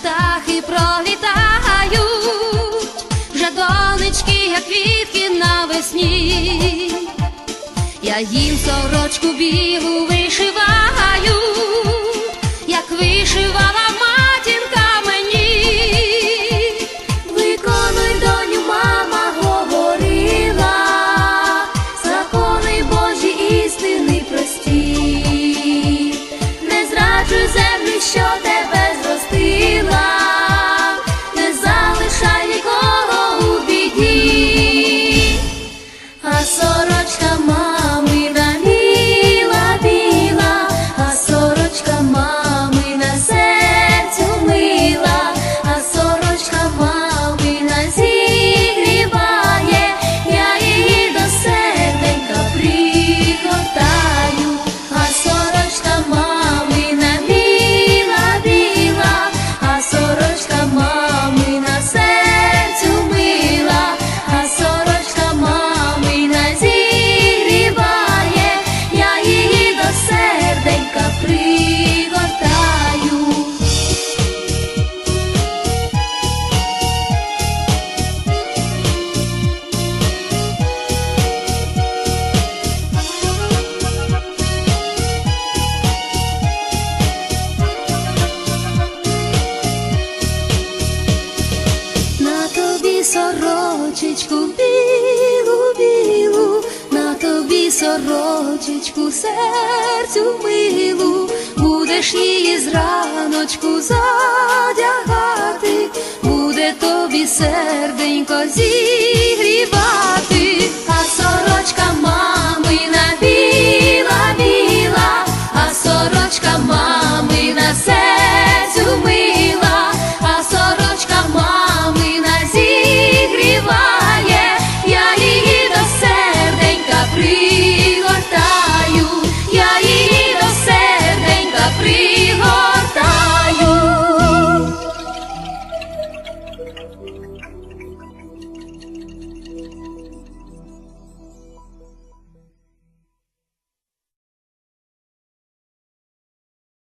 птахи пролітають, вже донечки, як квітки навесні, я їм сорочку бі. тобі сорочечку, серцю милу, будеш її зраночку за.